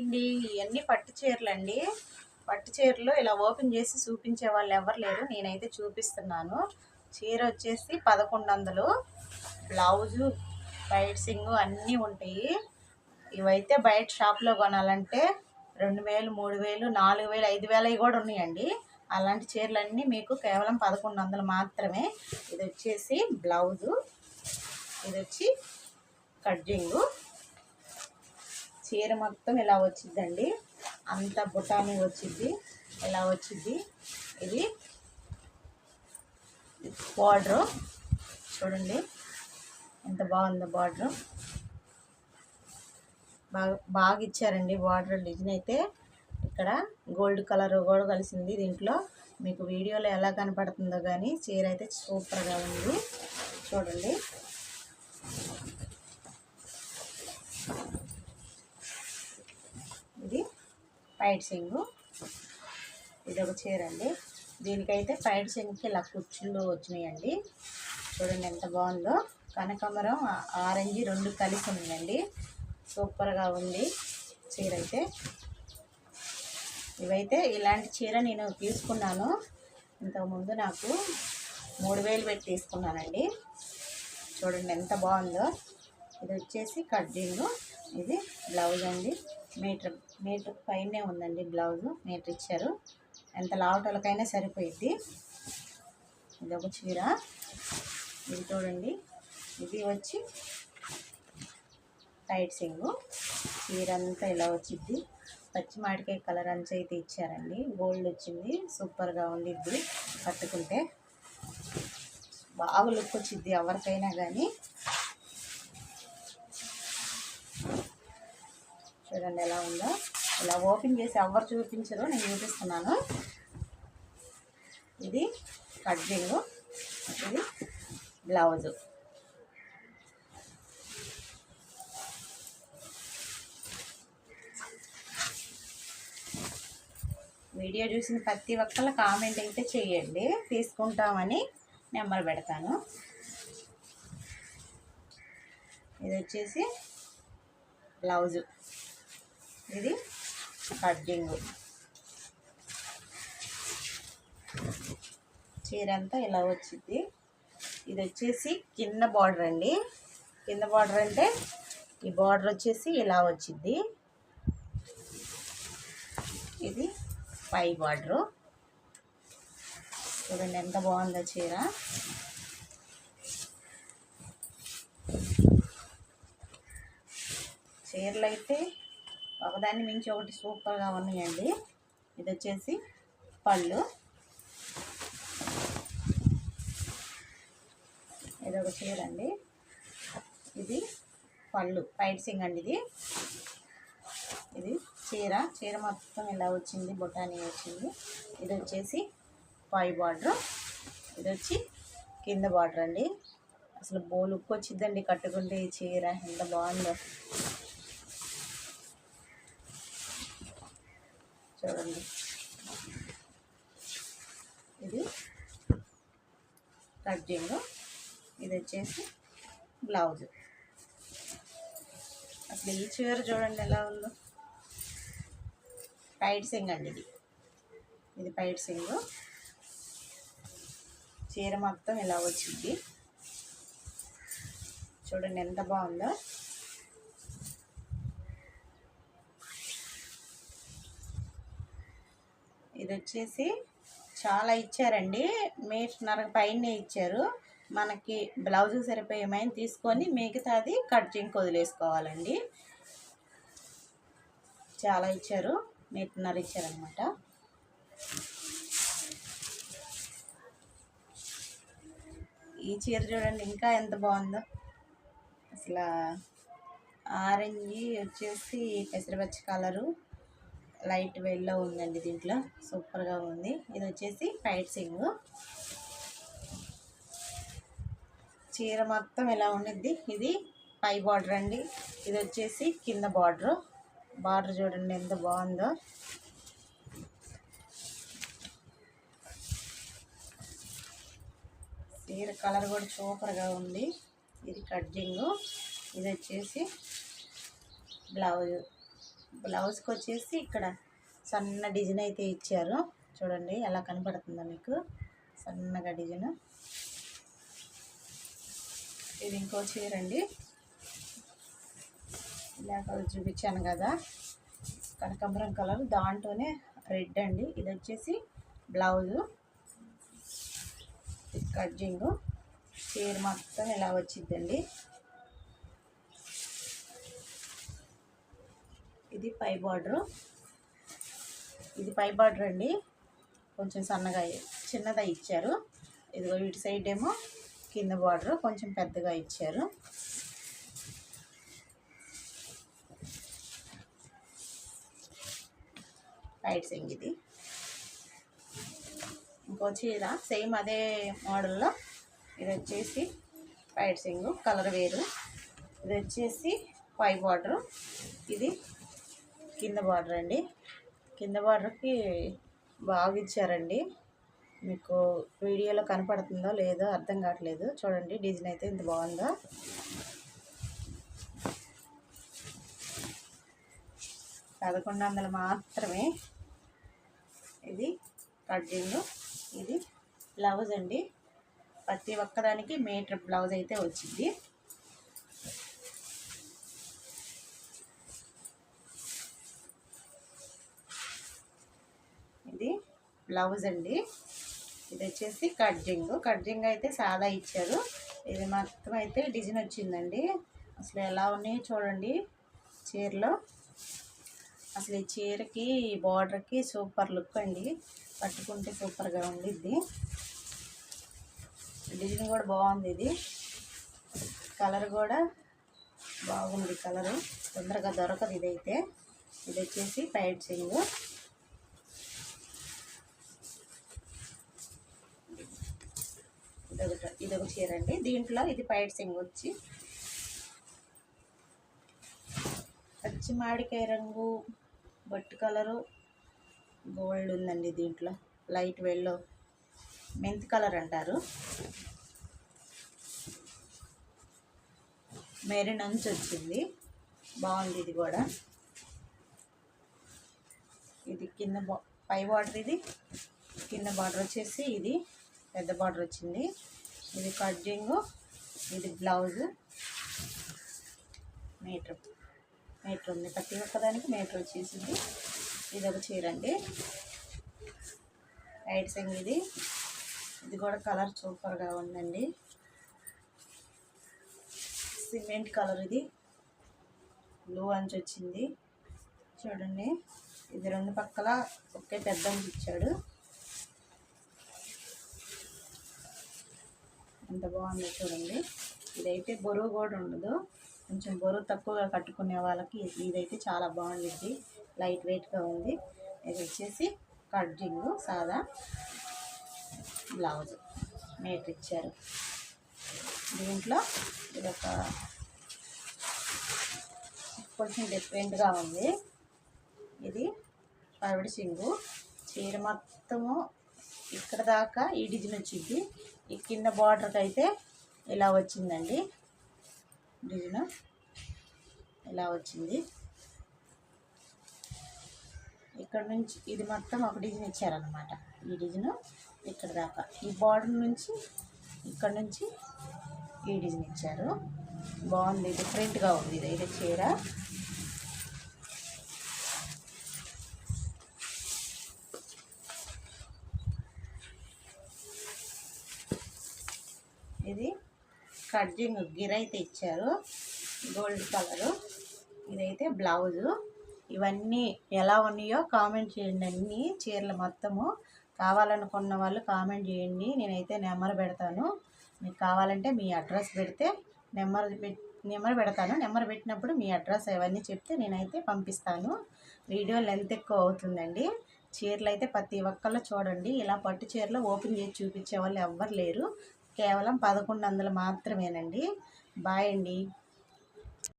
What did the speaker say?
ఇది ఇవన్నీ పట్టు చీరలు అండి పట్టు చీరలు ఇలా ఓపెన్ చేసి చూపించే వాళ్ళు ఎవరు లేరు. నేనైతే చూపిస్తున్నాను. చీర వచ్చేసి పదకొండు వందలు బ్లౌజు బైట్సింగ్ అన్నీ ఉంటాయి. ఇవైతే బయట షాప్లో కొనాలంటే రెండు వేలు మూడు వేలు నాలుగు వేలు ఐదు వేలవి కూడా ఉన్నాయండి. అలాంటి చీరలన్నీ మీకు కేవలం పదకొండు వందలు మాత్రమే. ఇది వచ్చేసి బ్లౌజు. ఇది వచ్చి కడ్జింగు. చీర మొత్తం ఇలా వచ్చిందండి? అంత బుటానీ వచ్చింది. ఇలా వచ్చింది? ఇది బార్డరు. చూడండి. ఎంత బాగుందో బార్డరు. బాగా బాగా ఇచ్చారండి బార్డర్ డిజైన్ అయితే. ఇక్కడ గోల్డ్ కలర్ కూడా కలిసింది దీంట్లో. మీకు వీడియోలో ఎలా కనపడుతుందో కానీ చీర అయితే సూపర్గా ఉంది. చూడండి ఇది పైట్ సింగు ఇది ఒక చీర అండి దీనికైతే పైట్ సింగ్కి ఇలా కుర్చీలు వచ్చినాయండి. చూడండి ఎంత బాగుందో. కనకాంబరం ఆరెంజ్ రెండు కలిసి ఉందండి. సూపర్గా ఉంది చీర అయితే ఇవైతే ఇలాంటి చీర నేను తీసుకున్నాను. ఇంతకుముందు నాకు మూడు వేలు పెట్టి తీసుకున్నానండి. చూడండి ఎంత బాగుందో. ఇది వచ్చేసి కడ్డీలు. ఇది బ్లౌజ్ అండి. మీటర్ మీటర్ పైనే ఉందండి బ్లౌజు మీటర్ ఇచ్చారు. ఎంత లావటలకైనా సరిపోయిద్ది. ఇది ఒక చీర. ఇది చూడండి. ఇది వచ్చి టైట్ సింగు. చీర అంతా ఇలా వచ్చింది పచ్చి మామిడికాయ కలర్ అంచు అయితే ఇచ్చారండి. గోల్డ్ వచ్చింది. సూపర్గా ఉండిద్ది. కట్టుకుంటే బాగా లుక్ వచ్చింది ఎవరికైనా కానీ చూడండి ఎలా ఉందో. ఇలా ఓపెన్ చేసి ఎవరు చూపించరు నేను చూపిస్తున్నాను. ఇది కట్టింగ్ ఇది బ్లౌజు. వీడియో చూసిన ప్రతి ఒక్కళ్ళ కామెంట్ అయితే చేయండి. తీసుకుంటామని నెంబర్ పెడతాను. ఇది వచ్చేసి బ్లౌజు. ఇది కడ్డింగ్. చీర అంతా ఇలా వచ్చింది. ఇది వచ్చేసి కింద బార్డర్ అండి. కింద బార్డర్ అంటే ఈ బార్డర్ వచ్చేసి ఇలా వచ్చింది. ఇది పై బార్డరు. చూడండి ఎంత బాగుందో చీర. చీరలు అయితే ఒకదాన్ని మించి ఒకటి సూపర్గా ఉన్నాయండి. ఇది వచ్చేసి పళ్ళు. ఇది ఒక చీర అండి. ఇది పళ్ళు పైట్ సింగ్ అండి ఇది. ఇది చీర. చీర మొత్తం ఇలా వచ్చింది బొటానీ వచ్చింది. ఇది వచ్చేసి పై బార్డర్. ఇది వచ్చి కింద బార్డర్ అండి అసలు బో లుక్ వచ్చిందండి కట్టుకుంటే ఈ చీర. ఎంత బాగుందో. చూడండి. ఇది కట్టింగ్ ఇది వచ్చేసి బ్లౌజ్. అసలు ఈ చీర చూడండి ఎలా ఉందో. పైడ్ సింగ్ అండి ఇది. ఇది పైడ్ సింగ్. చీర మొత్తం ఇలా వచ్చింది. చూడండి ఎంత బాగుందో. ఇది వచ్చేసి చాలా ఇచ్చారండి. మీటర్నర పైనే ఇచ్చారు. మనకి బ్లౌజ్ సరిపోయేమైనా తీసుకొని మిగతాది కట్టింగ్ వదిలేసుకోవాలండి. చాలా ఇచ్చారు. మీటర్నర ఇచ్చారనమాట ఈ చీర చూడండి ఇంకా ఎంత బాగుందో. అసలు ఆరెంజ్ వచ్చేసి పెసరపచ్చి కలరు. లైట్ వెల్లో ఉందండి దీంట్లో. సూపర్గా ఉంది. ఇది వచ్చేసి ఫైట్ సింగ్. చీర మొత్తం ఎలా ఉండిద్ది? ఇది పై బార్డర్ అండి. ఇది వచ్చేసి కింద బార్డర్. బార్డర్ చూడండి ఎంత బాగుందో. చీర కలర్ కూడా సూపర్గా ఉంది. ఇది కట్టింగ్ ఇది వచ్చేసి బ్లౌజ్. బ్లౌజ్కి వచ్చేసి ఇక్కడ సన్న డిజైన్ అయితే ఇచ్చారు. చూడండి ఎలా కనపడుతుందో మీకు. సన్నగా డిజైన్. ఇది ఇంకో చీర అండి. ఇలాగ చూపించాను కదా. కనకాంబరం కలర్ దాంట్లోనే రెడ్ అండి. ఇది వచ్చేసి బ్లౌజు. కట్జింగ్ చీర మొత్తం ఇలా వచ్చిందండి ఇది పై బార్డరు. ఇది పై బార్డర్ అండి. కొంచెం సన్నగా చిన్నగా ఇచ్చారు. ఇదిగో ఇటు సైడ్ ఏమో కింద బార్డర్ కొంచెం పెద్దగా ఇచ్చారు. రైట్ సింగ్ ఇది. ఇంకో చీర సేమ్ అదే మోడల్లో. ఇది వచ్చేసి రైట్ సింగ్ కలర్ వేరు. ఇది వచ్చేసి పై బార్డరు. ఇది కింద బార్డర్ అండి. కింద బార్డర్కి బాగా ఇచ్చారండి. మీకు వీడియోలో కనపడుతుందో లేదో అర్థం కావట్లేదు. చూడండి డిజైన్ అయితే ఇంత బాగుందో? పదకొండు వందలు మాత్రమే. ఇది కడ్డింగ్ ఇది బ్లౌజ్ అండి. ప్రతి ఒక్కదానికి మీటర్ బ్లౌజ్ అయితే వచ్చింది. బ్లౌజ్ అండి. ఇది వచ్చేసి కడ్జింగ్. కడ్జింగ్ అయితే సాదా ఇచ్చారు. ఇది మొత్తం అయితే డిజైన్ వచ్చిందండి. అసలు ఎలా ఉన్నాయి చూడండి చీరలో. అసలు ఈ చీరకి బార్డర్కి సూపర్ లుక్ అండి. పట్టుకుంటే సూపర్గా ఉండిద్ది. డిజైన్ కూడా బాగుంది ఇది. కలర్ కూడా బాగుంది కలరు. తొందరగా దొరకదు ఇదైతే. ఇది వచ్చేసి పైట్ సింగ్. ఇదొకటి ఇదొక చీర అండి దీంట్లో ఇది పైట్ సింగ్ వచ్చి పచ్చి మామిడికాయ రంగు బట్టు కలరు గోల్డ్ ఉందండి దీంట్లో. లైట్ వెల్లో మెంత్ కలర్ అంటారు. మెరీన్ నుంచి వచ్చింది. బాగుంది ఇది కూడా. ఇది కింద బా పై బార్డర్ ఇది. కింద బార్డర్ వచ్చేసి ఇది. పెద్ద బార్డర్ వచ్చింది. ఇది కట్జింగ్ ఇది బ్లౌజ్. మీటర్ మీటర్ ఉంది. ప్రతి ఒక్కదానికి మీటర్ వచ్చేసింది. ఇది ఒక చీర అండి. రైట్ సైడ్ ఇది. ఇది కూడా కలర్ సూపర్గా ఉందండి. సిమెంట్ కలర్ ఇది. బ్లూ అంచు వచ్చింది. చూడండి. ఇది రెండు పక్కల ఒకే పెద్ద అంచు ఇచ్చాడు. ఎంత బాగుందో చూడండి. ఇదైతే బరువు కూడా ఉండదు. కొంచెం బరువు తక్కువగా కట్టుకునే వాళ్ళకి ఇదైతే చాలా బాగుంటుంది లైట్ వెయిట్గా ఉంది. ఇది వచ్చేసి కడ్జింగ్ సాదా బ్లౌజ్. నేట్ ఇచ్చారు. దీంట్లో ఇది ఒక కొంచెం డిఫరెంట్గా ఉంది. ఇది పవిడి సింగు. చీర మొత్తము ఇక్కడ దాకా ఈ డిజైన్ వచ్చింది. ఈ కింద బార్డర్కి అయితే ఇలా వచ్చిందండి. డిజైన్ ఇలా వచ్చింది. ఇక్కడ నుంచి ఇది మొత్తం ఒక డిజైన్ ఇచ్చారనమాట ఈ డిజైన్ ఇక్కడ దాకా. ఈ బార్డర్ నుంచి ఇక్కడ నుంచి ఈ డిజైన్ ఇచ్చారు. బాగుంది. డిఫరెంట్గా ఉంది. ఇది అయితే చీర. ఇది కడ్జింగ్ గిరైతే ఇచ్చారు. Gold colour. ఇదైతే బ్లౌజు. ఇవన్నీ ఎలా ఉన్నాయో కామెంట్ చేయండి అన్ని. చీరలు మొత్తము. కావాలనుకున్న వాళ్ళు కామెంట్ చేయండి. నేనైతే నెంబర్ పెడతాను. మీకు కావాలంటే మీ అడ్రస్ పెడితే నెంబర్ నెంబర్ పెడతాను. నెంబర్ పెట్టినప్పుడు మీ అడ్రస్ అవన్నీ చెప్తే నేనైతే పంపిస్తాను. వీడియో లెంత్ ఎక్కువ అవుతుందండి. చీరలు అయితే ప్రతి ఒక్కళ్ళు చూడండి. ఇలా పట్టు చీరలు ఓపెన్ చేసి చూపించే వాళ్ళు ఎవ్వరు లేరు. కేవలం పదకొండు వందలు మాత్రమేనండి. బాయ్ అండి.